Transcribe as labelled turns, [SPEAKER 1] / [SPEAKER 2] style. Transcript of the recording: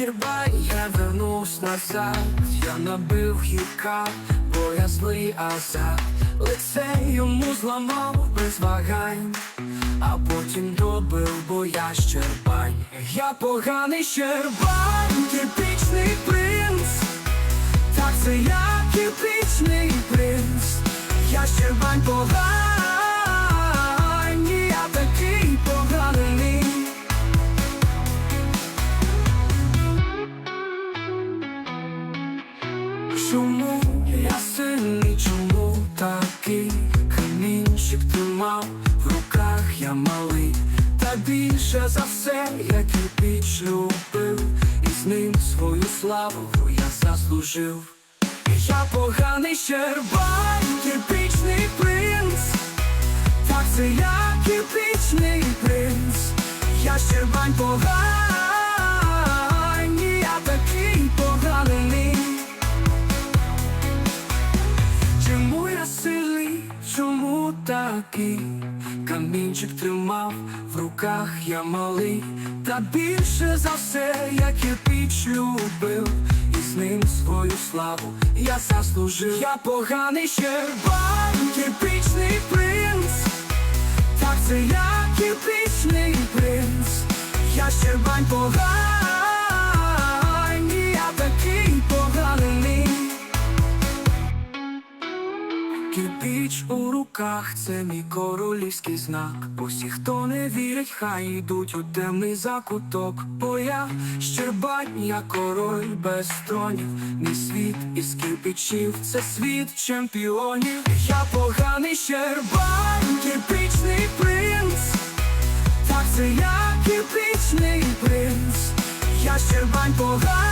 [SPEAKER 1] Щербай, я вернусь назад, я набив гірка, бо я злий азарт. Лице йому зламав без вагань, а потім добив, бо я щербань. Я поганий щербань, типічний принц. Так це я типічний принц, я щербань поганий, Чому? Я сильний, чому такий камінчик тримав в руках я малий, та більше за все я кирпіч любив, і з ним свою славу я заслужив. Я поганий щербань, кирпічний принц, так це я кирпічний принц, я щербань поганий, такий камінчик тримав в руках я малий, та більше за все я кирпіч любив, і з ним свою славу я заслужив. Я поганий щербань, кирпічний принц, так це я кирпічний принц, я щербань поганий, Кирпіч у руках це мій королівський знак. Усі, хто не вірить, хай йдуть у темний закуток. Бо я щербань, я король без тронів. Мій світ із кирпичів, це світ чемпіонів. Я поганий щербань, кирпічний принц. Так це я кирпічний принц, я щербань поганий.